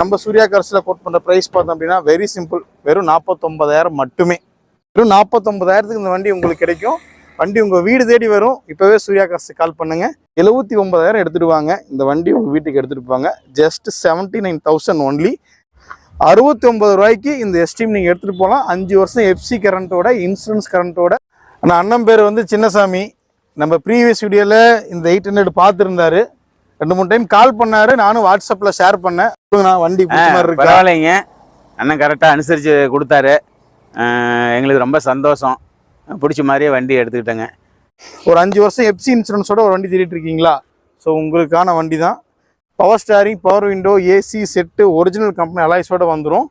நம்ம சூர்யா கரஸில் கோட் பண்ணுற ப்ரைஸ் பார்த்தோம் அப்படின்னா வெரி சிம்பிள் வெறும் நாற்பத்தொம்பதாயிரம் மட்டுமே. வெறும் நாற்பத்தொம்பதாயிரத்துக்கு இந்த வண்டி உங்களுக்கு கிடைக்கும். வண்டி உங்கள் வீடு தேடி வரும். இப்போவே சூர்யா கார்ஸுக்கு கால் பண்ணுங்க. எழுபத்தி ஒன்பதாயிரம் எடுத்துகிட்டு வாங்க. இந்த வண்டி உங்கள் வீட்டுக்கு எடுத்துகிட்டு போங்க. Just seventy nine thousand only அறுபத்தி ஒன்பது ரூபாய்க்கு இந்த எஸ்டீம் நீங்கள் எடுத்துகிட்டு போகலாம் அஞ்சு வருஷம் எஃப்சி கரண்ட்டோட இன்சூரன்ஸ் கரண்ட்டோட ஆனால் அண்ணன் பேர் வந்து சின்னசாமி. நம்ம ப்ரீவியஸ் வீடியோவில் இந்த எயிட் ஹண்ட்ரட் பார்த்துருந்தாரு. ரெண்டு மூணு டைம் கால் பண்ணாரு நானும் வாட்ஸ்அப்பில் ஷேர் பண்ணேன். சொல்லுங்கண்ணா, வண்டி பரவாயில்லைங்க. அண்ணன் கரெக்டாக அனுசரித்து கொடுத்தாரு. எங்களுக்கு ரொம்ப சந்தோஷம். பிடிச்ச மாதிரியே வண்டி எடுத்துக்கிட்டேங்க. ஒரு அஞ்சு வருஷம் எஃப்சி இன்சூரன்ஸோட ஒரு வண்டி தேடிட்டு இருக்கீங்களா? ஸோ உங்களுக்கான வண்டி தான் power steering power window AC set original company அலாய்ஸோட வந்துடும்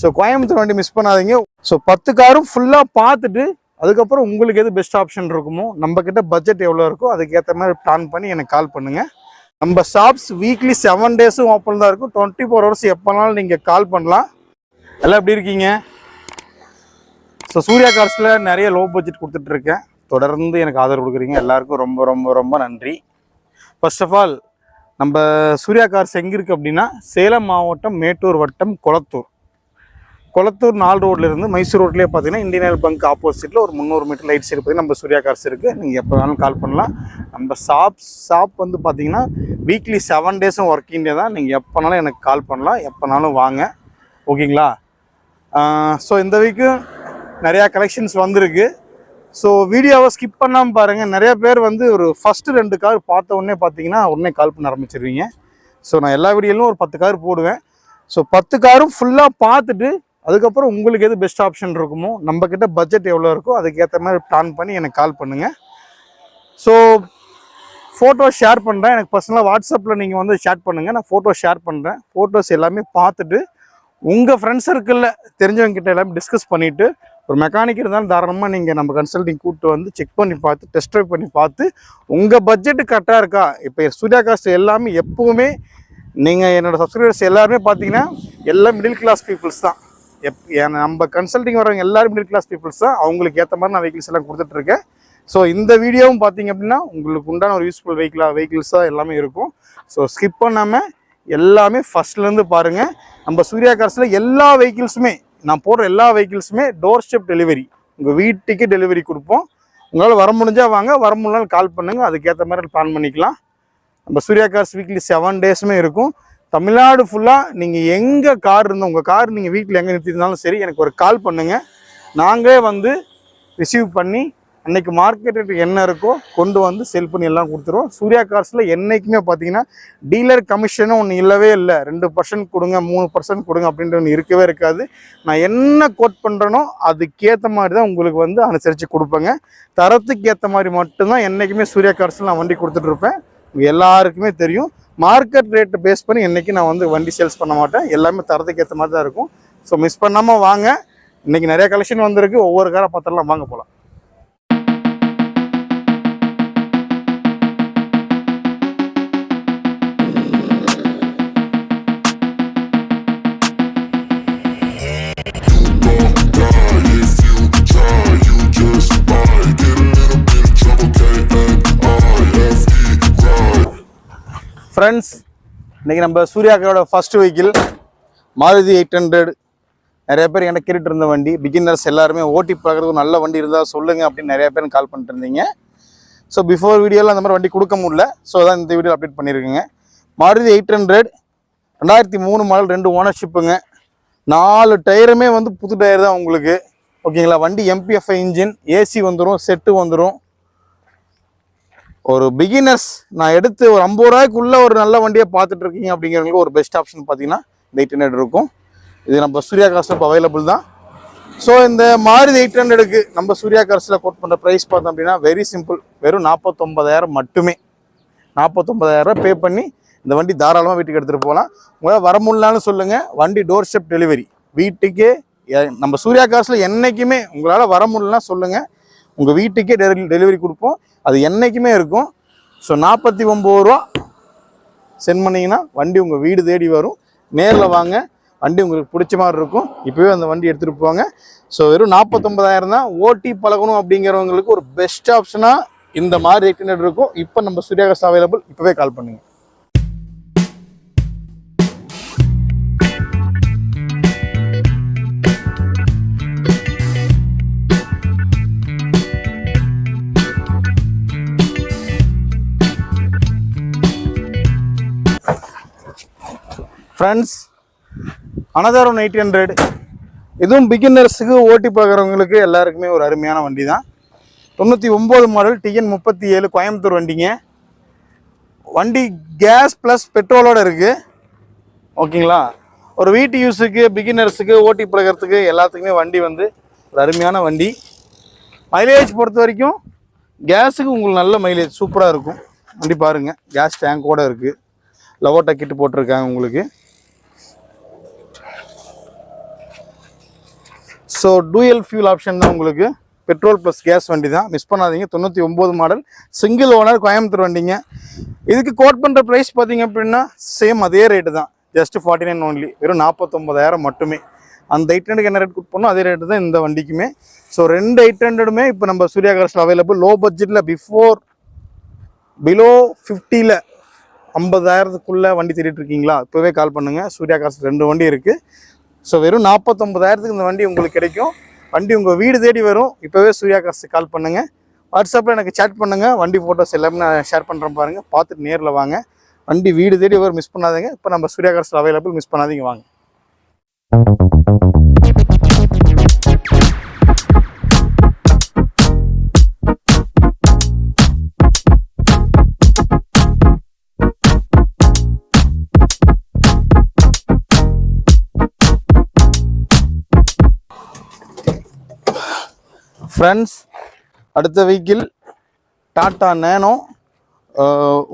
ஸோ கோயம்புத்தூர் வண்டி மிஸ் பண்ணாதீங்க. ஸோ பத்து காரும் ஃபுல்லாக பார்த்துட்டு அதுக்கப்புறம் உங்களுக்கு எது பெஸ்ட் ஆப்ஷன் இருக்குமோ நம்ம கிட்ட பட்ஜெட் எவ்வளோ இருக்கோ அதுக்கேற்ற மாதிரி பிளான் பண்ணி எனக்கு கால் பண்ணுங்க. நம்ம ஷாப்ஸ் வீக்லி செவன் டேஸும் ஓப்பன் தான் இருக்கும். டுவெண்ட்டி ஃபோர் ஹவர்ஸ் எப்போனாலும் நீங்கள் கால் பண்ணலாம். எல்லாம் எப்படி இருக்கீங்க? ஸோ சூர்யா கார்ஸில் நிறைய லோ பட்ஜெட் கொடுத்துட்ருக்கேன். தொடர்ந்து எனக்கு ஆதரவு கொடுக்குறீங்க. எல்லாருக்கும் ரொம்ப ரொம்ப ரொம்ப நன்றி. ஃபர்ஸ்ட் ஆஃப் ஆல் நம்ம சூர்யா கார்ஸ் எங்கே இருக்குது அப்படின்னா சேலம் மாவட்டம் மேட்டூர் வட்டம் குளத்தூர். கொளத்தூர் நாலு ரோட்லேருந்து மைசூர் ரோட்லேயே பார்த்தீங்கன்னா இந்தியன் ஆயில் பங்க் ஆப்போசிட்டில் ஒரு முந்நூறு மீட்டர் லைட் சைடு பார்த்தீங்கன்னா நம்ம சூர்யா கார்ஸ் இருக்குது நீங்கள் எப்போ வேணாலும் கால் பண்ணலாம். நம்ம ஷாப் ஷாப் வந்து பார்த்தீங்கன்னா வீக்லி செவன் டேஸும் ஒர்க்கிங் டே தான். நீங்கள் எப்போனாலும் எனக்கு கால் பண்ணலாம். எப்போனாலும் வாங்க. ஓகேங்களா? ஸோ இந்த வீக்கும் நிறையா கலெக்ஷன்ஸ் வந்திருக்கு. ஸோ வீடியோவை ஸ்கிப் பண்ணாமல் பாருங்கள் நிறைய பேர் வந்து ஒரு ஃபஸ்ட்டு ரெண்டு கார் பார்த்த உடனே பார்த்தீங்கன்னா உடனே கால் பண்ண ஆரம்பிச்சிருவீங்க. ஸோ நான் எல்லா வீடியோலையும் ஒரு பத்து கார் போடுவேன். ஸோ பத்து காரும் ஃபுல்லாக பார்த்துட்டு அதுக்கப்புறம் உங்களுக்கு எது பெஸ்ட் ஆப்ஷன் இருக்குமோ நம்மக்கிட்ட பட்ஜெட் எவ்வளோ இருக்கோ அதுக்கேற்ற மாதிரி பிளான் பண்ணி எனக்கு கால் பண்ணுங்கள் ஸோ ஃபோட்டோ ஷேர் பண்ணுறேன் எனக்கு பர்சனலாக வாட்ஸ்அப்பில் நீங்கள் வந்து ஷேர் பண்ணுங்கள் நான் ஃபோட்டோ ஷேர் பண்ணுறேன் ஃபோட்டோஸ் எல்லாமே பார்த்துட்டு உங்கள் ஃப்ரெண்ட்ஸ் சர்க்கிளில் தெரிஞ்சவங்ககிட்ட எல்லாமே டிஸ்கஸ் பண்ணிவிட்டு ஒரு மெக்கானிக் இருந்தாலும் தாராளமாக நீங்கள் நம்ம கன்சல்டிங் கூப்பிட்டு வந்து செக் பண்ணி பார்த்து டெஸ்ட் ட்ரைவ் பண்ணி பார்த்து உங்கள் பட்ஜெட்டு கரெக்டாக இருக்கா? இப்போ சூர்யா காஸ்ட் எல்லாமே எப்போவுமே நீங்கள் என்னோடய சப்ஸ்கிரைபர்ஸ் எல்லாருமே பார்த்தீங்கன்னா எல்லாம் மிடில் கிளாஸ் பீப்புள்ஸ் தான். எப் ஏன்னா நம்ம கன்சல்டிங் வரவங்க எல்லாரும் மிடில் கிளாஸ் பீப்புள்ஸ் தான். அவங்களுக்கு ஏற்ற மாதிரி நான் வெஹிக்கிள்ஸ் எல்லாம் கொடுத்துட்ருக்கேன் ஸோ இந்த வீடியோவும் பார்த்தீங்க அப்படின்னா உங்களுக்கு உண்டான ஒரு யூஸ்ஃபுல் வெஹிக்கிளாக வெஹிக்கிள்ஸாக எல்லாமே இருக்கும். ஸோ ஸ்கிப் பண்ணாமல் எல்லாமே ஃபஸ்ட்லேருந்து பாருங்கள் நம்ம சூர்யா கார்ஸில் எல்லா வெஹிக்கிள்ஸுமே நான் போடுற எல்லா வெஹிக்கிள்ஸுமே டோர் ஸ்டெப் டெலிவரி உங்கள் வீட்டுக்கு டெலிவரி கொடுப்போம். உங்களால் வர முடிஞ்சால் வாங்க வர முடியலாம் கால் பண்ணுங்கள் அதுக்கேற்ற மாதிரி பிளான் பண்ணிக்கலாம். நம்ம சூர்யா கார்ஸ் வீக்லி செவன் டேஸுமே இருக்கும். தமிழ்நாடு ஃபுல்லாக நீங்கள் எங்கே கார் இருந்தால் உங்கள் கார் நீங்கள் வீட்டில் எங்கே நிறுத்திருந்தாலும் சரி எனக்கு ஒரு கால் பண்ணுங்கள் நாங்களே வந்து ரிசீவ் பண்ணி அன்னைக்கு மார்க்கெட் ரேட் என்ன இருக்கோ கொண்டு வந்து செல் பண்ணி எல்லாம் கொடுத்துருவோம். சூர்யா கார்ஸில் என்றைக்குமே பார்த்தீங்கன்னா டீலர் கமிஷனும் ஒன்று இல்லவே இல்லை. ரெண்டு பர்சன்ட் கொடுங்க மூணு பர்சன்ட் கொடுங்க அப்படின்ற ஒன்று இருக்கவே இருக்காது. நான் என்ன கோட் பண்ணுறேனோ அதுக்கேற்ற மாதிரி தான் உங்களுக்கு வந்து அனுசரித்து கொடுப்பேங்க. தரத்துக்கு ஏற்ற மாதிரி மட்டும்தான் என்றைக்குமே சூர்யா கார்ஸில் நான் வண்டி கொடுத்துட்ருப்பேன் எல்லாருக்குமே தெரியும். மார்க்கெட் ரேட்டை பேஸ் பண்ணி என்றைக்கு நான் வந்து வண்டி சேல்ஸ் பண்ண மாட்டேன். எல்லாமே தரத்துக்கு ஏற்ற மாதிரி தான் இருக்கும். ஸோ மிஸ் பண்ணாமல் வாங்க. இன்னைக்கு நிறைய கலெக்ஷன் வந்திருக்கு. ஒவ்வொரு காரை பார்த்துடலாம். வாங்க போகலாம் ஃப்ரெண்ட்ஸ் இன்னைக்கு நம்ம சூர்யாக்காரோட first vehicle Maruti eight hundred நிறைய பேர் எனக்கு கேட்டுட்டு இருந்த வண்டி பிகினர்ஸ் எல்லாருமே ஓட்டி பார்க்குறதுக்கு நல்ல வண்டி இருந்தால் சொல்லுங்கள் அப்படின்னு நிறைய பேர் கால் பண்ணிட்டு இருந்தீங்க. ஸோ பிஃபோர் வீடியோவில் அந்த மாதிரி வண்டி கொடுக்க முடியல. ஸோ அதான் இந்த வீடியோ அப்டேட் பண்ணியிருக்குங்க. மாருதி எயிட் ஹண்ட்ரட் ரெண்டாயிரத்தி மூணு மாடல் ரெண்டு ஓனர்ஷிப்புங்க நாலு டயருமே வந்து புது டயர் தான் உங்களுக்கு. ஓகேங்களா வண்டி எம்பிஎஃப்ஐ இன்ஜின் ஏசி வந்துடும் செட்டு வந்துடும் ஒரு பிகினர்ஸ் நான் எடுத்து ஒரு ஐம்பது ரூபாய்க்குள்ள ஒரு நல்ல வண்டியை பார்த்துட்டு இருக்கீங்க அப்படிங்கிறவங்களுக்கு ஒரு பெஸ்ட் ஆப்ஷன் பார்த்தீங்கன்னா இந்த எயிட் ஹண்ட்ரட் இருக்கும். இது நம்ம சூர்யா கார்ஸில் இப்போ அவைலபிள் தான். ஸோ இந்த மாருதி எயிட் ஹண்ட்ரடுக்கு நம்ம சூர்யா கார்ஸில் கோட் பண்ணுற ப்ரைஸ் பார்த்தோம் அப்படின்னா வெரி சிம்பிள் வெறும் நாற்பத்தொம்பதாயிரம் மட்டுமே. நாற்பத்தொம்பதாயிரம் பே பண்ணி இந்த வண்டி தாராளமாக வீட்டுக்கு எடுத்துகிட்டு போகலாம். உங்களால் வர முடியலான்னு சொல்லுங்கள் வண்டி டோர் ஸ்டெப் டெலிவரி வீட்டுக்கே நம்ம சூர்யா கார்ஸில் என்றைக்குமே உங்களால் வர முடியலன்னா சொல்லுங்கள் உங்கள் வீட்டுக்கே டெலிவரி டெலிவரி கொடுப்போம். அது என்றைக்குமே இருக்கும். ஸோ நாற்பத்தி ஒம்பது ரூபா சென்ட் பண்ணிங்கன்னா வண்டி உங்கள் வீடு தேடி வரும். நேரில் வாங்க வண்டி உங்களுக்கு பிடிச்ச மாதிரி இருக்கும். இப்போவே அந்த வண்டி எடுத்துகிட்டு போங்க. ஸோ வெறும் நாற்பத்தொம்பதாயிரம் தான். ஓட்டி பழகணும் அப்படிங்கிறவங்களுக்கு ஒரு பெஸ்ட் ஆப்ஷனாக இந்த மாதிரி எக்ஸ்டெண்டட் இருக்கும். இப்போ நம்ம சூர்யாகாஸ் அவைலபிள் இப்போவே கால் பண்ணுங்க. Friends another one eight hundred இதுவும் பிகினர்ஸுக்கு ஓட்டி பார்க்குறவங்களுக்கு எல்லாருக்குமே ஒரு அருமையான வண்டி தான் தொண்ணூற்றி ஒம்பது மாடல் டிஎன் முப்பத்தி ஏழு கோயம்புத்தூர் வண்டிங்க. வண்டி கேஸ் ப்ளஸ் பெட்ரோலோட இருக்குது ஓகேங்களா? ஒரு வீட்டு யூஸுக்கு பிகினர்ஸுக்கு ஓட்டி பழகிறதுக்கு எல்லாத்துக்குமே வண்டி வந்து ஒரு அருமையான வண்டி. மைலேஜ் பொறுத்த வரைக்கும் கேஸுக்கு உங்களுக்கு நல்ல மைலேஜ் சூப்பராக இருக்கும். வண்டி பாருங்கள் கேஸ் டேங்கோட இருக்குது லவோட்டா கிட்டு போட்டிருக்காங்க உங்களுக்கு. ஸோ டூயல் ஃபியூல் ஆப்ஷன் தான் உங்களுக்கு. பெட்ரோல் ப்ளஸ் கேஸ் வண்டி தான். மிஸ் பண்ணாதீங்க. தொண்ணூற்றி ஒம்பது மாடல் சிங்கிள் ஓனர் கோயம்புத்தூர் வண்டிங்க. இதுக்கு கோட் பண்ணுற ப்ரைஸ் பார்த்தீங்க அப்படின்னா சேம் அதே ரேட்டு தான். ஜஸ்ட் ஃபார்ட்டி நைன் ஒன்லி வெறும் நாற்பத்தொம்பதாயிரம் மட்டுமே. அந்த எயிட் ஹண்ட்ரட் என்ன ரேட் கொடுப்போம் அதே ரேட்டு தான் இந்த வண்டிக்குமே. ஸோ ரெண்டு எயிட் ஹண்ட்ரடுமே இப்போ நம்ம சூர்யா கார்ஸில் அவைலபிள் லோ பட்ஜெட்டில் பிஃபோர் பிலோ ஃபிஃப்டியில் ஐம்பதாயிரத்துக்குள்ளே வண்டி தேடிட்டு இருக்கீங்களா? இப்போவே கால் பண்ணுங்கள் சூர்யா கார்ஸ் ரெண்டு வண்டி இருக்குது ஸோ வெறும் நாற்பத்தொம்பதாயிரத்துக்கு இந்த வண்டி உங்களுக்கு கிடைக்கும். வண்டி உங்கள் வீடு தேடி வரும். இப்போவே சூர்யா காசு கால் பண்ணுங்கள் வாட்ஸ்அப்பில் எனக்கு சேட் பண்ணுங்கள் வண்டி ஃபோட்டோஸ் எல்லாமே நான் ஷேர் பண்ணுறேன் பாருங்கள் பார்த்துட்டு நேரில் வாங்க. வண்டி வீடு தேடி வரும் மிஸ் பண்ணாதீங்க. இப்போ நம்ம சூர்யா காசில் அவைலபிள் மிஸ் பண்ணாதீங்க. வாங்க. ஃப்ரெண்ட்ஸ் அடுத்த வெஹிக்கிள் டாட்டா நேனோ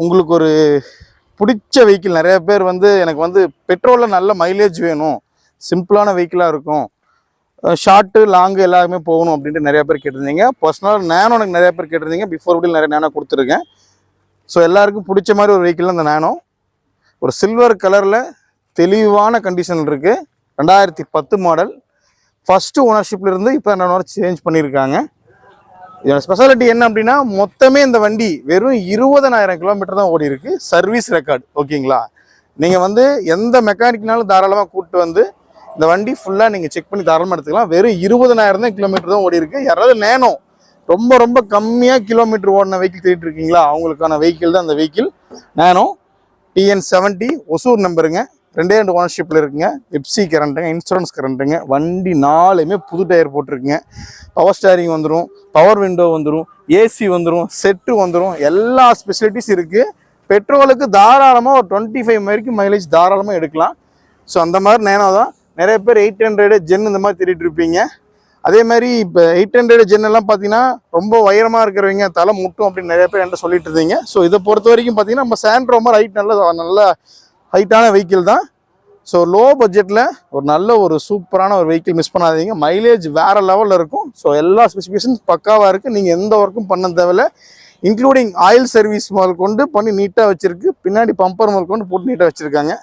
உங்களுக்கு ஒரு பிடிச்ச வெஹிக்கிள் நிறைய பேர் வந்து எனக்கு வந்து பெட்ரோலில் நல்ல மைலேஜ் வேணும். சிம்பிளான வெஹிக்கிளாக இருக்கும். ஷார்ட்டு லாங்கு எல்லாருமே போகணும் அப்படின்ட்டு நிறைய பேர் கேட்டிருந்தீங்க. பர்சனலாக நேனோ எனக்கு நிறைய பேர் கேட்டிருந்தீங்க. பிஃபோர் வீடியோ நிறைய நேனோ கொடுத்துருக்கேன். ஸோ எல்லாருக்கும் பிடிச்ச மாதிரி ஒரு வெஹிக்கிள் அந்த நேனோ ஒரு சில்வர் கலரில் தெளிவான கண்டிஷன் இருக்குது ரெண்டாயிரத்தி பத்து மாடல் ஃபஸ்ட்டு ஓனர்ஷிப்லேருந்து இப்போ என்ன சேஞ்ச் பண்ணியிருக்காங்க இதோட ஸ்பெஷாலிட்டி என்ன அப்படின்னா மொத்தமே இந்த வண்டி வெறும் இருபதனாயிரம் கிலோமீட்டர் தான் ஓடி இருக்கு. சர்வீஸ் ரெக்கார்டு ஓகேங்களா? நீங்கள் வந்து எந்த மெக்கானிக்னாலும் தாராளமாக கூப்பிட்டு வந்து இந்த வண்டி ஃபுல்லாக நீங்கள் செக் பண்ணி தாராளமாக எடுத்துக்கலாம். வெறும் இருபதனாயிரம் தான் கிலோமீட்டர் தான் ஓடி இருக்கு. யாராவது நேனோ ரொம்ப ரொம்ப கம்மியாக கிலோமீட்டர் ஓடின வெஹிக்கிள் தேடிட்டு இருக்கீங்களா? அவங்களுக்கான வெஹிக்கிள் தான் அந்த vehicle Nano TN seventy Hosur நம்பருங்க ரெண்டே ரெண்டு ஓனர்ஷிப்பில் இருக்குங்க. எப்சி கரண்ட்டுங்க இன்சூரன்ஸ் கரண்ட்டுங்க வண்டி நாலுமே புது டயர் போட்டிருக்குங்க. பவர் ஸ்டேரிங் வந்துடும் பவர் விண்டோ வந்துடும் ஏசி வந்துடும் செட்டு வந்துடும் எல்லா ஸ்பெசிலிட்டிஸ் இருக்குது பெட்ரோலுக்கு தாராளமாக ஒரு டுவெண்ட்டி ஃபைவ் வரைக்கும் மைலேஜ் தாராளமாக எடுக்கலாம். ஸோ அந்த மாதிரி நேனோ தான். நிறைய பேர் எயிட் ஹண்ட்ரடு ஜென் இந்த மாதிரி தேடிட்டு இருப்பீங்க. அதே மாதிரி இப்போ எயிட் ஹண்ட்ரட் ஜென் எல்லாம் பார்த்தீங்கன்னா ரொம்ப உயரமாக இருக்கிறவங்க தலை முட்டும் அப்படின்னு நிறைய பேர் என்கிட்ட சொல்லிட்டு இருந்தீங்க. ஸோ இதை பொறுத்த வரைக்கும் பார்த்தீங்கன்னா நம்ம சாண்ட்ரோமர் ஹைட் நல்ல நல்ல ஹைட்டான வெஹிக்கிள் தான். ஸோ லோ பட்ஜெட்டில் ஒரு நல்ல ஒரு சூப்பரான ஒரு வெஹிக்கிள் மிஸ் பண்ணாதீங்க. மைலேஜ் வேறு லெவலில் இருக்கும். ஸோ எல்லா ஸ்பெசிஃபிகேஷன்ஸ் பக்காவாக இருக்குது நீங்கள் எந்த ஒர்க்கும் பண்ண தேவையில்ல. இன்க்ளூடிங் ஆயில் சர்வீஸ் முதல் கொண்டு பண்ணி நீட்டாக வச்சுருக்கு. பின்னாடி பம்பர் முதல் கொண்டு போட்டு நீட்டாக வச்சுருக்காங்க.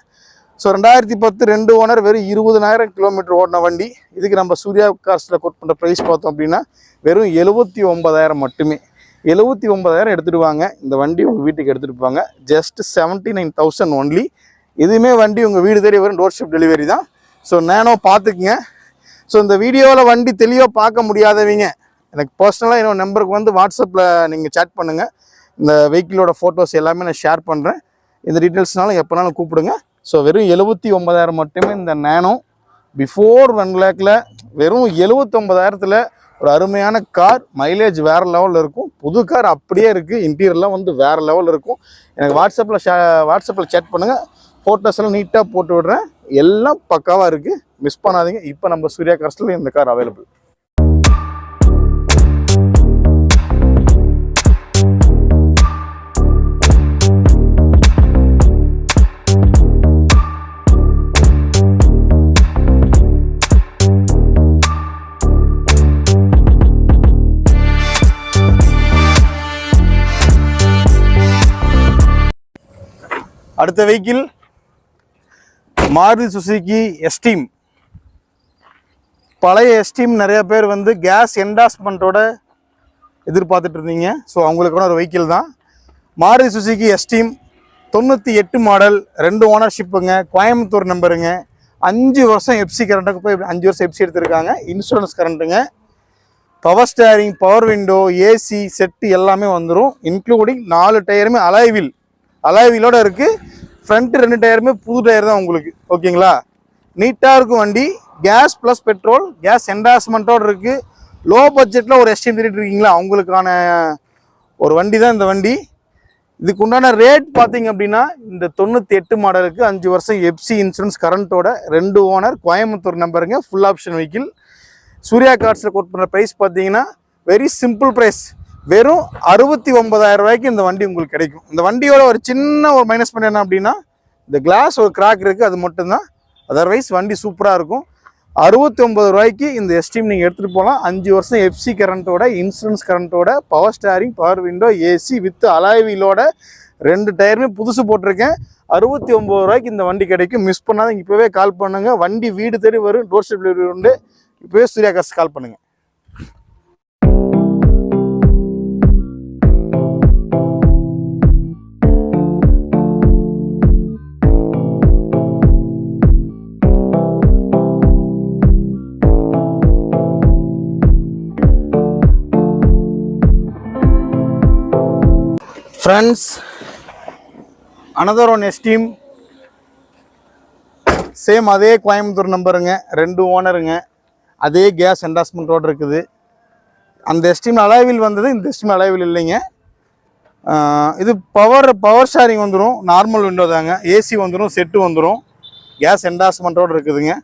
ஸோ ரெண்டாயிரத்தி பத்து ரெண்டு ஓனர் வெறும் இருபதனாயிரம் கிலோமீட்டர் ஓடின வண்டி. இதுக்கு நம்ம சூர்யா காஸ்ட்டில் கோட் பண்ணுற ப்ரைஸ் பார்த்தோம் அப்படின்னா வெறும் எழுபத்தி ஒன்பதாயிரம் மட்டுமே. எழுபத்தி ஒன்பதாயிரம் எடுத்துகிட்டு வாங்க. இந்த வண்டி உங்கள் வீட்டுக்கு எடுத்துகிட்டு போவாங்க just seventy nine thousand only இதுவுமே வண்டி உங்கள் வீடு தேடி வரும் டோர் ஷிப் டெலிவரி தான். ஸோ நேனோ பார்த்துக்குங்க. ஸோ இந்த வீடியோவில் வண்டி தெளிவாக பார்க்க முடியாதவங்க எனக்கு பர்சனலாக என்னோட நம்பருக்கு வந்து வாட்ஸ்அப்பில் நீங்கள் சேட் பண்ணுங்கள் இந்த வெஹிக்கிளோட ஃபோட்டோஸ் எல்லாமே நான் ஷேர் பண்ணுறேன் இந்த டீட்டெயில்ஸ்னாலும் எப்போனாலும் கூப்பிடுங்க. ஸோ வெறும் எழுபத்தி ஒன்பதாயிரம் மட்டுமே இந்த நேனோ. பிஃபோர் ஒன் லேக்கில் வெறும் எழுபத்தொம்பதாயிரத்தில் ஒரு அருமையான கார் மைலேஜ் வேறு லெவலில் இருக்கும். புது கார் அப்படியே இருக்குது இன்டீரியர்லாம் வந்து வேறு லெவலில் இருக்கும். எனக்கு வாட்ஸ்அப்பில் ஷே வாட்ஸ்அப்பில் சேட் பண்ணுங்கள் ஃபோட்டோஸ் எல்லாம் நீட்டாக போட்டு விடுறேன். எல்லாம் பக்காவாக இருக்குது மிஸ் பண்ணாதீங்க. இப்போ நம்ம சூர்யா கார்ஸில் இந்த கார் அவைலபிள் அடுத்த வெஹிக்கிள் மாருதி சுசுகி எஸ்டீம் பழைய எஸ்டீம் நிறைய பேர் வந்து கேஸ் என்டாஸ்மெண்ட்டோட எதிர்பார்த்துட்டு இருந்தீங்க ஸோ அவங்களுக்கான ஒரு வெஹிக்கிள் தான். மாருதி சுசுகி எஸ்டீம் தொண்ணூற்றி எட்டு மாடல் ரெண்டு ஓனர்ஷிப்புங்க கோயம்புத்தூர் நம்பருங்க அஞ்சு வருஷம் எஃப்சி கரண்ட்டுக்கு போய் அஞ்சு வருஷம் எஃப்சி எடுத்திருக்காங்க. Insurance கரண்ட்டுங்க power steering power window AC set எல்லாமே வந்துடும் இன்க்ளூடிங் நாலு டயருமே அலாய்வில் அலாய்விலோட இருக்குது ஃப்ரண்ட் ரெண்டு டயருமே புது டயர் தான் உங்களுக்கு ஓகேங்களா நீட்டாக இருக்கும் வண்டி கேஸ் ப்ளஸ் பெட்ரோல் கேஸ் என்டாஸ்மெண்ட்டோடு இருக்குது லோ பட்ஜெட்டில் ஒரு எஸ்டிஎம் தேடிட்டு இருக்கீங்களா? அவங்களுக்கான ஒரு வண்டி தான் இந்த வண்டி. இதுக்கு உண்டான ரேட் பார்த்தீங்க அப்படின்னா இந்த தொண்ணூற்றி எட்டு மாடலுக்கு அஞ்சு வருஷம் எஃப்சி இன்சூரன்ஸ் கரண்ட்டோட ரெண்டு ஓனர் கோயம்புத்தூர் நம்பருங்க ஃபுல் ஆப்ஷன் வெஹிக்கிள் சூர்யா கார்ட்ஸில் கோட் பண்ணுற ப்ரைஸ் பார்த்தீங்கன்னா வெரி சிம்பிள் ப்ரைஸ் வெறும் அறுபத்தி ஒன்பதாயிரம் ரூபாய்க்கு இந்த வண்டி உங்களுக்கு கிடைக்கும். இந்த வண்டியோட ஒரு சின்ன ஒரு மைனஸ் பண்ண என்ன அப்படின்னா இந்த கிளாஸ் ஒரு கிராக் இருக்குது அது மட்டும்தான். அதர்வைஸ் வண்டி சூப்பராக இருக்கும். அறுபத்தி ஒன்பது ரூபாய்க்கு இந்த எஸ்டீம் நீங்கள் எடுத்துகிட்டு போகலாம் அஞ்சு வருஷம் எஃப்சி கரண்ட்டோட insurance கரண்ட்டோட power steering power window AC with அலாய்வீலோட ரெண்டு டயருமே புதுசு போட்டிருக்கேன். அறுபத்தி ஒம்பது ரூபாய்க்கு இந்த வண்டி கிடைக்கும். மிஸ் பண்ணாதீங்க இப்போவே கால் பண்ணுங்கள் வண்டி வீடு தேடி வரும். டோர் ஸ்டெப் டெலிவரி உண்டு இப்போவே சூர்யா காசு கால் பண்ணுங்கள் friends another one Esteem same அதே கோயம்புத்தூர் நம்பருங்க ரெண்டு ஓனருங்க அதே கேஸ் என்டாஸ்மெண்ட்டோடு இருக்குது. அந்த எஸ்டீம் அலைவில் வந்தது இந்த எஸ்டீம் அலைவில் இல்லைங்க. இது பவர் பவர் ஷேரிங் வந்துடும் நார்மல் விண்டோ தாங்க. ஏசி வந்துடும் செட்டு வந்துடும் கேஸ் என்டாஸ்மெண்ட்டோடு இருக்குதுங்க.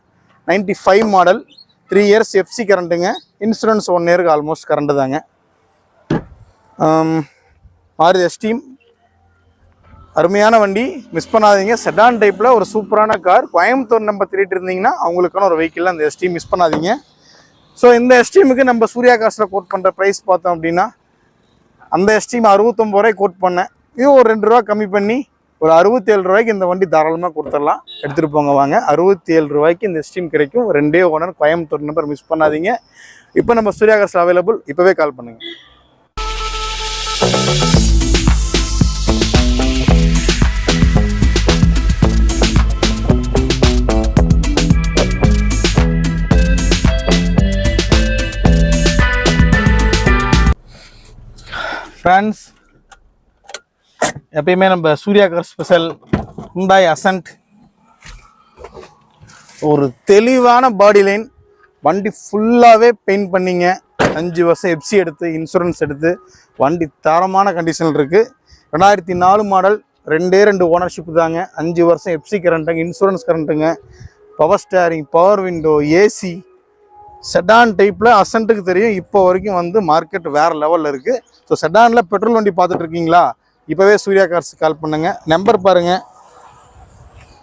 95 five model three years FC கரண்ட்டுங்க insurance one இயருக்கு ஆல்மோஸ்ட் கரண்ட்டு தாங்க ஆறு எஸ்டீம் அருமையான வண்டி. மிஸ் பண்ணாதீங்க. செடான் டைப்பில் ஒரு சூப்பரான கார் கோயம்புத்தூர் நம்பர் திருட்டு இருந்தீங்கன்னா அவங்களுக்கான ஒரு வெஹிக்கிள் அந்த எஸ்டீம் மிஸ் பண்ணாதீங்க. ஸோ இந்த எஸ்டீமுக்கு நம்ம சூர்யா காசில் கோட் பண்ணுற ப்ரைஸ் பார்த்தோம் அப்படின்னா அந்த எஸ்டீம் அறுபத்தொம்பது ரூபாய் கோட் பண்ணேன். இது ஒரு ரெண்டு ரூபா கம்மி பண்ணி ஒரு அறுபத்தி ஏழு ரூபாய்க்கு இந்த வண்டி தாராளமாக கொடுத்துடலாம். எடுத்துகிட்டு போங்க வாங்க. அறுபத்தி ஏழு ரூபாய்க்கு இந்த ஸ்டீம் கிடைக்கும். ரெண்டே ஓனர் கோயம்புத்தூர் நம்பர் மிஸ் பண்ணாதீங்க. இப்போ நம்ம சூர்யா காசில் அவைலபிள் இப்போவே கால் பண்ணுங்கள் ஃப்ரெண்ட்ஸ் எப்பயுமே நம்ம Surya car special Hyundai Accent ஒரு தெளிவான பாடி லைன் வண்டி ஃபுல்லாகவே பெயிண்ட் பண்ணிங்க. அஞ்சு வருஷம் எஃப்சி எடுத்து இன்சூரன்ஸ் எடுத்து வண்டி தரமான கண்டிஷனில் இருக்குது ரெண்டாயிரத்தி நாலு மாடல் ரெண்டே ரெண்டு ஓனர்ஷிப் தாங்க. அஞ்சு வருஷம் எஃப்சி கரண்ட்டுங்க insurance கரண்ட்டுங்க power steering power window AC sedan டைப்பில் அசன்ட்டுக்கு தெரியும். இப்போ வரைக்கும் வந்து மார்க்கெட் வேறு லெவலில் இருக்குது ஸோ செடானில் பெட்ரோல் வண்டி பார்த்துட்டு இருக்கீங்களா இப்போவே சூர்யா கார்ஸ் கால் பண்ணுங்க. நம்பர் பாருங்கள்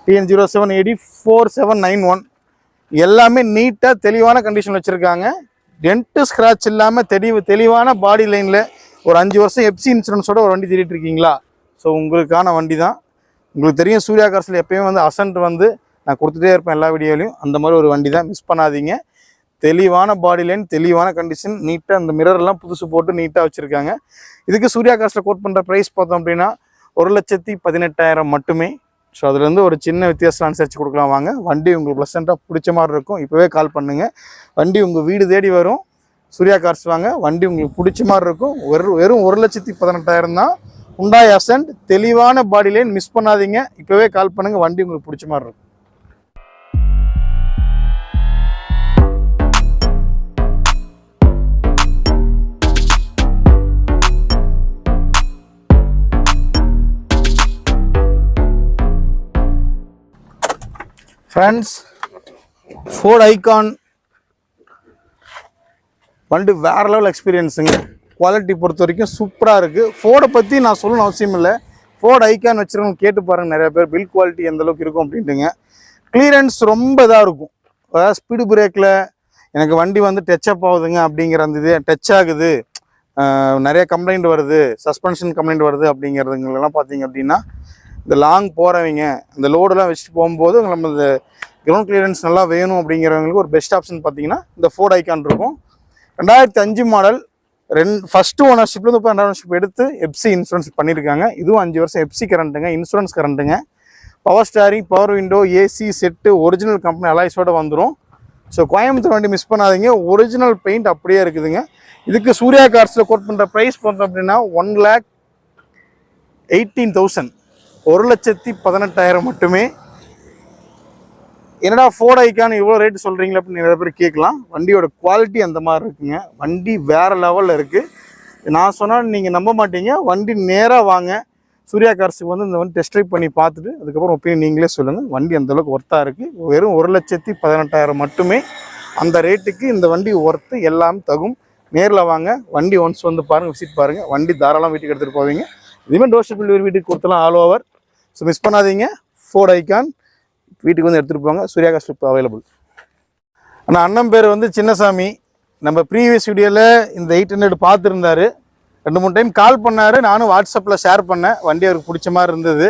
TN zero seven eighty four seven nine one எல்லாமே நீட்டாக தெளிவான கண்டிஷன் வச்சுருக்காங்க. டென்ட்டு ஸ்க்ராட்ச் இல்லாமல் தெளிவு தெளிவான பாடி லைனில் ஒரு அஞ்சு வருஷம் எஃப்சி இன்சூரன்ஸோட ஒரு வண்டி தேடிட்டு இருக்கீங்களா? ஸோ உங்களுக்கான வண்டி தான் உங்களுக்கு தெரியும் சூர்யா கார்ஸில் எப்பயுமே வந்து அசன்ட் வந்து நான் கொடுத்துட்டே இருப்பேன் எல்லா வீடியோலையும். அந்த மாதிரி ஒரு வண்டி தான் மிஸ் பண்ணாதீங்க. தெளிவான பாடி லைன் தெளிவான கண்டிஷன் நீட்டாக அந்த மிரர்லாம் புதுசு போட்டு நீட்டாக வச்சுருக்காங்க. இதுக்கு சூர்யா காஸ்ட்டில் கோட் பண்ணுற ப்ரைஸ் பார்த்தோம் அப்படின்னா ஒரு லட்சத்தி பதினெட்டாயிரம் மட்டுமே. ஸோ அதுலேருந்து ஒரு சின்ன வித்தியாசம் அனுசரித்து கொடுக்கலாம் வாங்க. வண்டி உங்களுக்கு ப்ளசண்ட்டாக பிடிச்ச மாதிரி இருக்கும். இப்போவே கால் பண்ணுங்கள் வண்டி உங்கள் வீடு தேடி வரும். சூர்யா கார்ஸ் வாங்க. வண்டி உங்களுக்கு பிடிச்ச மாதிரி இருக்கும். வெறும் வெறும் ஒரு லட்சத்தி பதினெட்டாயிரம் தான். உண்டாய் அசன்ட் தெளிவான பாடி லைன் மிஸ் பண்ணாதீங்க. இப்போவே கால் பண்ணுங்கள் வண்டி உங்களுக்கு பிடிச்ச மாதிரி இருக்கும். ஃப்ரெண்ட்ஸ் ஃபோர்ட் ஐகான் வண்டி வேற லெவல் எக்ஸ்பீரியன்ஸுங்க குவாலிட்டி பொறுத்த வரைக்கும் சூப்பராக இருக்குது ஃபோர்டை பற்றி நான் சொல்லணும் அவசியம் இல்லை. ஃபோர்ட் ஐகான் வச்சுருக்கோம் கேட்டு பாருங்கள் நிறைய பேர் பில் குவாலிட்டி எந்த அளவுக்கு இருக்கும் அப்படின்ட்டுங்க. கிளியரன்ஸ் ரொம்ப இதாக இருக்கும். அதாவது ஸ்பீடு பிரேக்கில் எனக்கு வண்டி வந்து டச்சப் ஆகுதுங்க அப்படிங்கிற அந்த இது டச் ஆகுது. நிறைய கம்ப்ளைண்ட் வருது. சஸ்பென்ஷன் கம்ப்ளைண்ட் வருது அப்படிங்கிறதுங்களெல்லாம் பார்த்தீங்க அப்படின்னா இந்த லாங் போகிறவங்க இந்த லோடெல்லாம் வச்சுட்டு போகும்போது நம்ம இந்த கிரவுண்ட் கிளியரன்ஸ் நல்லா வேணும் அப்படிங்கிறவங்களுக்கு ஒரு பெஸ்ட் ஆப்ஷன் பார்த்தீங்கன்னா இந்த ஃபோர்ட் ஐக்கான் இருக்கும். ரெண்டாயிரத்தி அஞ்சு மாடல் ரெண்டு ஃபஸ்ட்டு ஓனர்ஷிப்லேருந்து இப்போ ரெண்டாவது ஓனர்ஷிப் எடுத்து எஃப்சி இன்சூரன்ஸ் பண்ணியிருக்காங்க இதுவும் அஞ்சு வருஷம் எஃப்சி கரண்ட்டுங்க insurance கரண்ட்டுங்க power steering power window AC set original company அலாய்ஸோடு வந்துடும் ஸோ கோயம்புத்தூர் வண்டி மிஸ் பண்ணாதீங்க. ஒரிஜினல் பெயிண்ட் அப்படியே இருக்குதுங்க. இதுக்கு சூர்யா கார்ஸில் கோட் பண்ணுற ப்ரைஸ் பார்த்தோம் அப்படின்னா ஒன் லேக் எயிட்டீன் தௌசண்ட் ஒரு லட்சத்தி பதினெட்டாயிரம் மட்டுமே. என்னடா ஃபோர்ட் ஐக்கான் இவ்வளோ ரேட்டு சொல்கிறீங்களா அப்படின்னு நிறைய பேர் கேட்கலாம். வண்டியோட குவாலிட்டி அந்த மாதிரி இருக்குங்க. வண்டி வேறு லெவலில் இருக்குது நான் சொன்னால் நீங்கள் நம்ப மாட்டீங்க. வண்டி நேராக வாங்க. சூர்யா கார்ஸுக்கு வந்து இந்த வண்டி டெஸ்ட் ட்ரைவ் பண்ணி பார்த்துட்டு அதுக்கப்புறம் ஒப்பீனியன் நீங்களே சொல்லுங்கள் வண்டி அந்த அளவுக்கு ஒர்த்தாக இருக்குது வெறும் ஒரு லட்சத்தி பதினெட்டாயிரம் மட்டுமே. அந்த ரேட்டுக்கு இந்த வண்டி ஒர்த்து எல்லாம் தகும். நேரில் வாங்க. வண்டி ஒன்ஸ் வந்து பாருங்கள் விசிட் பாருங்கள் வண்டி தாராளம் வீட்டுக்கு எடுத்துகிட்டு போவீங்க. இதுவுமே டோர் ஸ்டெப் டெலிவரி வீட்டுக்கு கொடுத்தலாம் ஆல் ஓவர் ஸோ மிஸ் பண்ணாதீங்க. ஃபோர்ட் ஐகான் வீட்டுக்கு வந்து எடுத்துகிட்டு போங்க. சூர்யா கார் ஸ்லிப் அவைலபிள் ஆனால் அண்ணன் பேர் வந்து சின்னசாமி. நம்ம ப்ரீவியஸ் வீடியோவில் இந்த எயிட் ஹண்ட்ரட் பார்த்துருந்தாரு. ரெண்டு மூணு டைம் கால் பண்ணார். நானும் வாட்ஸ்அப்பில் ஷேர் பண்ணேன். வண்டி அவருக்கு பிடிச்ச மாதிரி இருந்தது.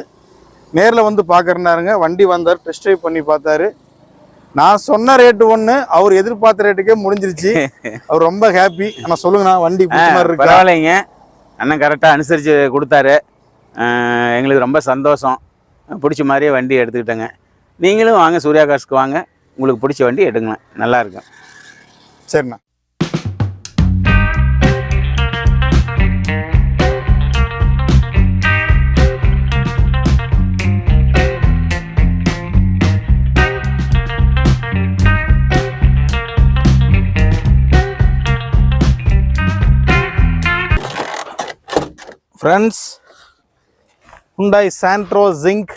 நேரில் வந்து பார்க்குறனாருங்க வண்டி வந்தார். டெஸ்ட் ட்ரைவ் பண்ணி பார்த்தாரு. நான் சொன்ன ரேட்டு ஒன்று அவர் எதிர்பார்த்த ரேட்டுக்கே முடிஞ்சிருச்சு. அவர் ரொம்ப ஹாப்பி ஆனால் சொல்லுங்கண்ணா வண்டி பிடிச்ச மாதிரி இருக்கா? பரவாயில்லைங்க. அண்ணன் கரெக்டாக அனுசரித்து கொடுத்தாரு. எங்களுக்கு ரொம்ப சந்தோஷம். பிடிச்ச மாதிரியே வண்டி எடுத்துக்கிட்டேங்க. நீங்களும் வாங்க சூர்யா காசுக்கு வாங்க. உங்களுக்கு பிடிச்ச வண்டி எடுங்களேன். நல்லாயிருக்கும் சரிண்ணா. Friends Hyundai Santro Xing.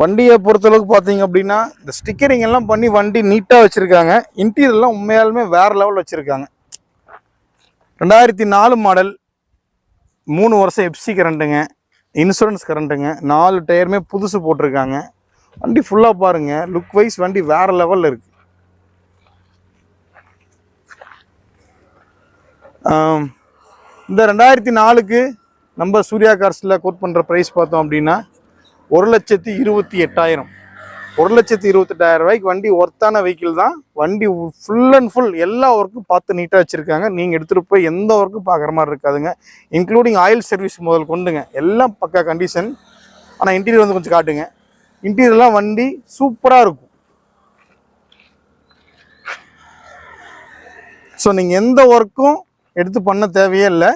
வண்டியை பொறுத்தளவுக்கு பார்த்தீங்க அப்படின்னா இந்த ஸ்டிக்கரிங் எல்லாம் பண்ணி வண்டி நீட்டாக வச்சுருக்காங்க. இன்டீரியர்லாம் உண்மையாலுமே வேறு லெவல் வச்சுருக்காங்க. ரெண்டாயிரத்தி நாலு மாடல் மூணு வருஷம் எஃப்சி கரண்ட்டுங்க இன்சூரன்ஸ் கரண்ட்டுங்க நாலு டயருமே புதுசு போட்டிருக்காங்க. வண்டி ஃபுல்லாக பாருங்கள் லுக் வைஸ் வண்டி வேறு லெவலில் இருக்குது இந்த ரெண்டாயிரத்தி நாலுக்கு நம்ம சூர்யா கார்ஸில் கோட் பண்ணுற ப்ரைஸ் பார்த்தோம் அப்படின்னா ஒரு லட்சத்தி இருபத்தி எட்டாயிரம். ஒரு லட்சத்தி இருபத்தெட்டாயிரம் ரூபாய்க்கு வண்டி ஒர்த்தான வெஹிக்கிள் தான். வண்டி ஃபுல் அண்ட் ஃபுல் எல்லா ஒர்க்கும் பார்த்து நீட்டாக வச்சுருக்காங்க. நீங்கள் எடுத்துகிட்டு போய் எந்த ஒர்க்கும் பார்க்குற மாதிரி இருக்காதுங்க. இன்க்ளூடிங் ஆயில் சர்வீஸ் முதல் கொண்டுங்க. எல்லாம் பக்கா கண்டிஷன் ஆனால் இன்டீரியர் வந்து கொஞ்சம் காட்டுங்க. இன்டீரியர்லாம் வண்டி சூப்பராக இருக்கும். ஸோ நீங்கள் எந்த ஒர்க்கும் எடுத்து பண்ண தேவையே இல்லை.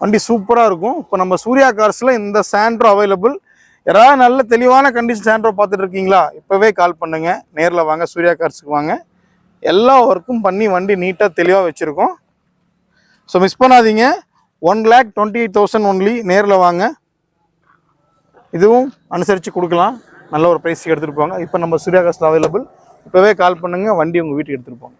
வண்டி சூப்பராக இருக்கும். இப்போ நம்ம சூர்யா கார்ஸில் இந்த சாண்ட்ரோ அவைலபிள் யாராவது நல்ல தெளிவான கண்டிஷன் சாண்ட்ரோ பார்த்துட்டு இருக்கீங்களா? இப்போவே கால் பண்ணுங்கள் நேரில் வாங்க சூர்யா கார்ஸுக்கு வாங்க. எல்லா ஒர்க்கும் பண்ணி வண்டி நீட்டாக தெளிவாக வச்சுருக்கோம். ஸோ மிஸ் பண்ணாதீங்க. One lakh twenty eight thousand only நேரில் வாங்க. இதுவும் அனுசரித்து கொடுக்கலாம். நல்ல ஒரு ப்ரைஸுக்கு எடுத்துகிட்டு போங்க. இப்போ நம்ம சூர்யா கார்ஸில் அவைலபிள் இப்போவே கால் பண்ணுங்கள் வண்டி உங்கள் வீட்டுக்கு எடுத்துகிட்டு போங்க.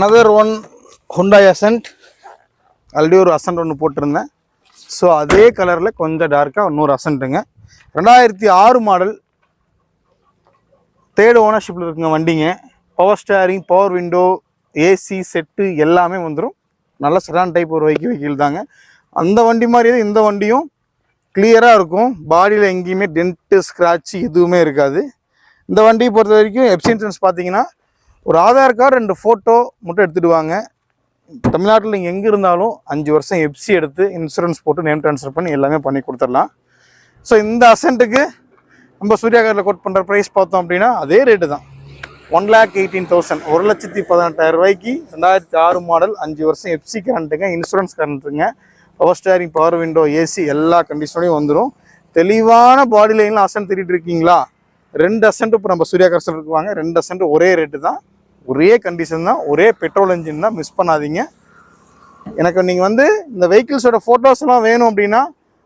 Another one Hyundai Accent already ஒரு அசன்ட் ஒன்று போட்டிருந்தேன். ஸோ அதே கலரில் கொஞ்சம் டார்க்காக இன்னொரு அசன்ட்டுங்க ரெண்டாயிரத்தி ஆறு மாடல் தேர்டு ஓனர்ஷிப்பில் இருக்குங்க வண்டிங்க. Power steering power window AC set எல்லாமே வந்துடும் நல்ல செடான் டைப் ஒரு வைக்கி வெஹிக்கிள் தாங்க. அந்த வண்டி மாதிரியே இந்த வண்டியும் கிளியராக இருக்கும். பாடியில் எங்கேயுமே டென்ட்டு ஸ்க்ராட்ச் எதுவுமே இருக்காது. இந்த வண்டியை பொறுத்த வரைக்கும் எப்சின்சன்ஸ் பார்த்தீங்கன்னா ஒரு ஆதார் கார்டு ரெண்டு ஃபோட்டோ மட்டும் எடுத்துகிட்டு வாங்க. தமிழ்நாட்டில் நீங்கள் எங்கே இருந்தாலும் அஞ்சு வருஷம் எஃப்சி எடுத்து இன்சூரன்ஸ் போட்டு நேம் ட்ரான்ஸ்ஃபர் பண்ணி எல்லாமே பண்ணி கொடுத்துடலாம். ஸோ இந்த அசன்ட்டுக்கு நம்ம சூர்யா கார்டில் கோட் பண்ணுற ப்ரைஸ் பார்த்தோம் அப்படின்னா அதே ரேட்டு தான். ஒன் லேக் எயிட்டீன் தௌசண்ட் ஒரு லட்சத்தி பதினெட்டாயிரம் ரூபாய்க்கு ரெண்டாயிரத்தி ஆறு மாடல் அஞ்சு வருஷம் எஃப்சி கரண்ட்டுங்க insurance கரண்ட்டுங்க power steering power window AC எல்லா கண்டிஷனையும் வந்துடும் தெளிவான பாடி லைனில் அசன்ட் திரிட்டு இருக்கீங்களா? ரெண்டு அசன்ட் இப்போ நம்ம சூர்யா காசல் இருக்குவாங்க ரெண்டு அசன்ட் ஒரே ரேட்டு தான். ஒரே கண்டிஷன் தான் ஒரே பெட்ரோல் இன்ஜின் தான் மிஸ் பண்ணாதீங்க. எனக்கு நீங்கள் வந்து இந்த வெஹிக்கிள்ஸோட ஃபோட்டோஸ்லாம் வேணும் அப்படின்னா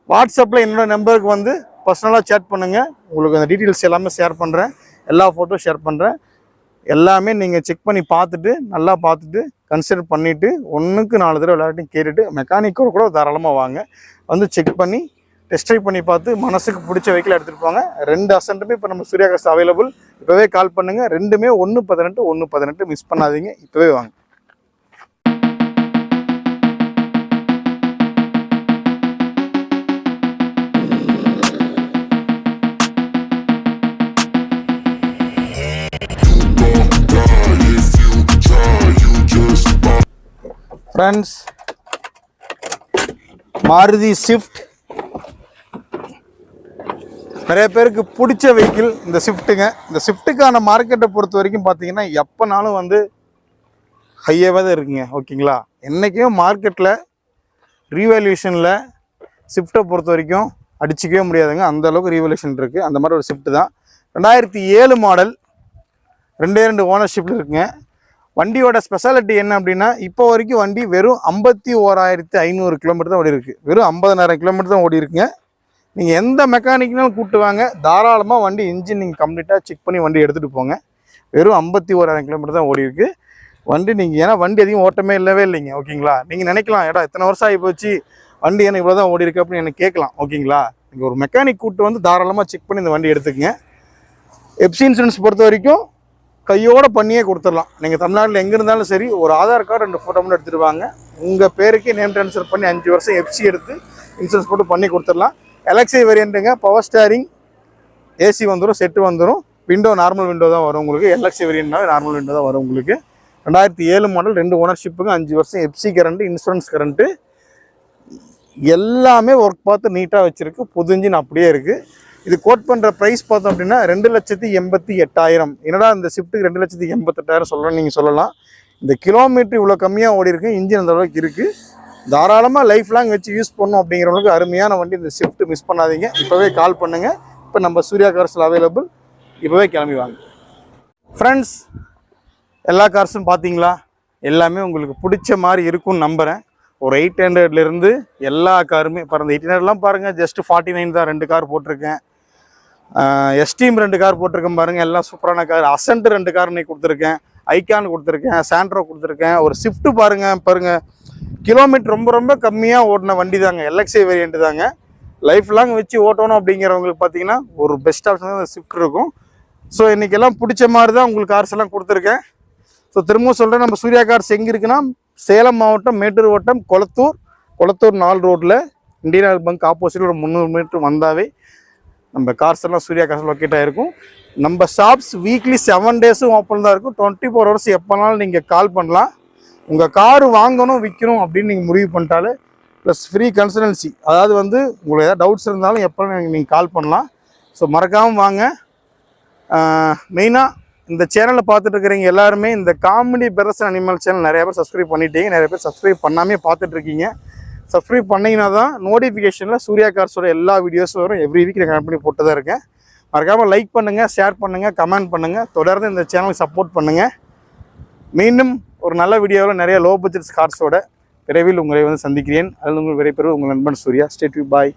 வாட்ஸ்அப்பில் என்னோடய நம்பருக்கு வந்து பர்சனலாக சேட் பண்ணுங்கள் உங்களுக்கு அந்த டீட்டெயில்ஸ் எல்லாமே ஷேர் பண்ணுறேன் எல்லா ஃபோட்டோ ஷேர் பண்ணுறேன் எல்லாமே நீங்கள் செக் பண்ணி பார்த்துட்டு நல்லா பார்த்துட்டு கன்சிடர் பண்ணிவிட்டு ஒன்றுக்கு நாலு தடவை எல்லார்ட்டையும் கேட்டுட்டு மெக்கானிக்கோடு கூட தாராளமாக வாங்க. வந்து செக் பண்ணி டெஸ்ட் ட்ரை பண்ணி பார்த்து மனசுக்கு பிடிச்ச வெஹிக்கிள் எடுத்துகிட்டு போங்க. ரெண்டு அசன்ட்டுமே இப்போ நம்ம சூர்யா காஸ்ட் அவைலபிள் இப்போவே கால் பண்ணுங்கள் ரெண்டுமே ஒன்று பதினெட்டு ஒன்று பதினெட்டு மிஸ் பண்ணாதீங்க. இப்போவே வாங்க. ஃப்ரெண்ட்ஸ் மாருதி ஸ்விஃப்ட் நிறைய பேருக்கு பிடிச்ச வெஹிக்கிள் இந்த ஸ்விஃப்ட்டுங்க இந்த ஸ்விஃப்ட்டுக்கான மார்க்கெட்டை பொறுத்த வரைக்கும் பார்த்தீங்கன்னா எப்போனாலும் வந்து ஹையாகவே தான் இருக்குங்க ஓகேங்களா என்றைக்கும் மார்க்கெட்டில் ரீவேல்யூஷனில் ஸ்விஃப்ட்டை பொறுத்த வரைக்கும் அடிச்சிக்கவே முடியாதுங்க. அந்த அளவுக்கு இருக்குது அந்த மாதிரி ஒரு ஸ்விஃப்ட் தான். ரெண்டாயிரத்தி ஏழு மாடல் ரெண்டே ரெண்டு ஓனர்ஷிப்பில் இருக்குங்க. வண்டியோட ஸ்பெஷாலிட்டி என்ன அப்படின்னா இப்போ வரைக்கும் வண்டி வெறும் ஐம்பத்தி ஓராயிரத்தி ஐநூறு கிலோமீட்டர் தான் ஓடி இருக்குது வெறும் ஐம்பதனாயிரம் கிலோமீட்டர் தான் ஓடி இருக்குங்க நீங்கள் எந்த மெக்கானிக்னாலும் கூப்பிட்டு வாங்க. தாராளமாக வண்டி இன்ஜின் நீங்கள் கம்ப்ளீட்டாக செக் பண்ணி வண்டி எடுத்துகிட்டு போங்க. வெறும் ஐம்பத்தி ஓராயிரம் கிலோமீட்டர் தான் ஓடி இருக்குது வண்டி நீங்கள் ஏன்னா வண்டி அதிகம் ஓட்டமே இல்லவே இல்லைங்க ஓகேங்களா நீங்கள் நினைக்கலாம் ஏடா இத்தனை வருஷம் ஆகி போச்சு வண்டி ஏன்னா இவ்வளோ தான் ஓடி இருக்கு அப்படின்னு எனக்கு கேட்கலாம் ஓகேங்களா நீங்கள் ஒரு மெக்கானிக் கூப்பிட்டு வந்து தாராளமாக செக் பண்ணி இந்த வண்டி எடுத்துக்கங்க. எப்சி இன்சூரன்ஸ் பொறுத்த வரைக்கும் கையோட பண்ணியே கொடுத்துடலாம். நீங்கள் தமிழ்நாட்டில் எங்கே இருந்தாலும் சரி ஒரு ஆதார் கார்டு ரெண்டு ஃபோட்டோ மட்டும் எடுத்துட்டு வாங்க. உங்கள் பேருக்கு நேம் ட்ரான்ஸ்ஃபர் பண்ணி அஞ்சு வருஷம் எஃப்சி எடுத்து இன்சூரன்ஸ் போட்டு பண்ணி கொடுத்துடலாம். எலக்ஸி வேரியண்ட்டுங்க பவர் ஸ்டேரிங் ஏசி வந்துடும் செட்டு வந்துடும் விண்டோ நார்மல் விண்டோ தான் வரும் உங்களுக்கு. எலக்ஸி வேரியண்ட்னாவே நார்மல் விண்டோ தான் வரும் உங்களுக்கு. ரெண்டாயிரத்தி ஏழு மாடல் ரெண்டு ஓனர்ஷிப்புங்க அஞ்சு வருஷம் எஃப்சி கரண்ட்டு இன்சூரன்ஸ் கரண்ட்டு எல்லாமே ஒர்க் பார்த்து நீட்டாக வச்சுருக்கு. புதுஞ்சின்னு அப்படியே இருக்குது இது கோட் பண்ணுற ப்ரைஸ் பார்த்தோம் அப்படின்னா ரெண்டு லட்சத்தி எண்பத்தி எட்டாயிரம். என்னடா இந்த ஷிஃப்ட்டுக்கு ரெண்டு லட்சத்தி எண்பத்தெட்டாயிரம் சொல்கிறேன்னு நீங்கள் சொல்லலாம். இந்த கிலோமீட்டர் இவ்வளோ கம்மியாக ஓடி இருக்கு இன்ஜின் அந்தளவுக்கு இருக்குது தாராளமாக லைஃப் லாங் வச்சு யூஸ் பண்ணணும் அப்படிங்கிறவங்களுக்கு அருமையான வண்டி இந்த ஷிஃப்ட் மிஸ் பண்ணாதீங்க. இப்போவே கால் பண்ணுங்கள் இப்போ நம்ம சூர்யா கார்ஸில் அவைலபிள் இப்போவே கிளம்பி வாங்க. ஃப்ரெண்ட்ஸ் எல்லா கார்ஸும் பார்த்தீங்களா எல்லாமே உங்களுக்கு பிடிச்ச மாதிரி இருக்கும்னு நம்புகிறேன் ஒரு எயிட் ஹண்ட்ரட்லேருந்து எல்லா காருமே பிறந்த எயிட் ஹண்ட்ரட்லாம் பாருங்கள் ஜஸ்ட் ஃபார்ட்டி நைன் தான் ரெண்டு கார் போட்டிருக்கேன். எஸ்டீம் ரெண்டு கார் போட்டிருக்கேன் பாருங்கள் எல்லாம் சூப்பரான கார் அசன்ட் ரெண்டு கார் இன்னைக்கு கொடுத்துருக்கேன். ஐகான் கொடுத்துருக்கேன் சாண்ட்ரோ கொடுத்துருக்கேன். ஒரு ஸ்விஃப்ட் பாருங்கள் பாருங்கள் கிலோமீட்டர் ரொம்ப ரொம்ப கம்மியாக ஓடின வண்டி தாங்க. எல்எக்ஸி வேரியண்ட் தாங்க. லைஃப் லாங் வச்சு ஓட்டணும் அப்படிங்கிறவங்களுக்கு பார்த்தீங்கன்னா ஒரு பெஸ்ட் ஆப்ஷன் தான் ஸ்விஃப்ட் இருக்கும். ஸோ இன்றைக்கெல்லாம் பிடிச்ச மாதிரி தான் உங்களுக்கு கார்ஸ் எல்லாம் கொடுத்துருக்கேன். ஸோ திரும்பவும் சொல்கிறேன் நம்ம சூர்யா கார்ஸ் எங்கே இருக்குன்னா சேலம் மாவட்டம் மேட்டூர் வட்டம் கொளத்தூர். கொளத்தூர் நாலு ரோட்டில் இந்தியன் ஆயில் பங்க் ஆப்போசிட்டில் ஒரு முந்நூறு மீட்டர் வந்தாவே நம்ம கார்ஸ் எல்லாம் சூர்யா கார்ஸ் லொக்கேட் ஆகிருக்கும் நம்ம ஷாப்ஸ் வீக்லி செவன் டேஸும் ஓப்பன் தான் இருக்கும். டுவெண்ட்டி ஃபோர் ஹவர்ஸ் எப்போனாலும் நீங்கள் கால் பண்ணலாம். உங்கள் காரு வாங்கணும் விற்கணும் அப்படின்னு நீங்கள் முடிவு பண்ணிட்டாலே ப்ளஸ் ஃப்ரீ கன்சல்டன்சி அதாவது வந்து உங்களுக்கு ஏதாவது டவுட்ஸ் இருந்தாலும் எப்போ நீங்கள் கால் பண்ணலாம். ஸோ மறக்காமல் வாங்க. மெயினாக இந்த சேனலில் பார்த்துட்டு இருக்கிறீங்க எல்லாருமே இந்த காமெடி பெரஸ் அனிமல் சேனல் நிறைய பேர் சப்ஸ்கிரைப் பண்ணிட்டீங்க. நிறைய பேர் சப்ஸ்கிரைப் பண்ணாமே பார்த்துட்ருக்கீங்க சப்ஸ்கிரைப் பண்ணிங்கன்னா தான் நோட்டிஃபிகேஷனில் சூர்யா கார்ஸோட எல்லா வீடியோஸும் வரும். எவ்ரி வீக் நான் கனெக்ட் பண்ணி போட்டு தான் இருக்கேன். மறக்காமல் லைக் பண்ணுங்கள் ஷேர் பண்ணுங்கள் கமெண்ட் பண்ணுங்கள் தொடர்ந்து இந்த சேனலுக்கு சப்போர்ட் பண்ணுங்கள் மீண்டும் ஒரு நல்ல வீடியோவில் நிறைய லோ பட்ஜெட் கார்ஸோட விரைவில் உங்களை வந்து சந்திக்கிறேன். அதில் உங்கள் விரைப்பெறுவது உங்கள் நண்பன் சூர்யா. State you bye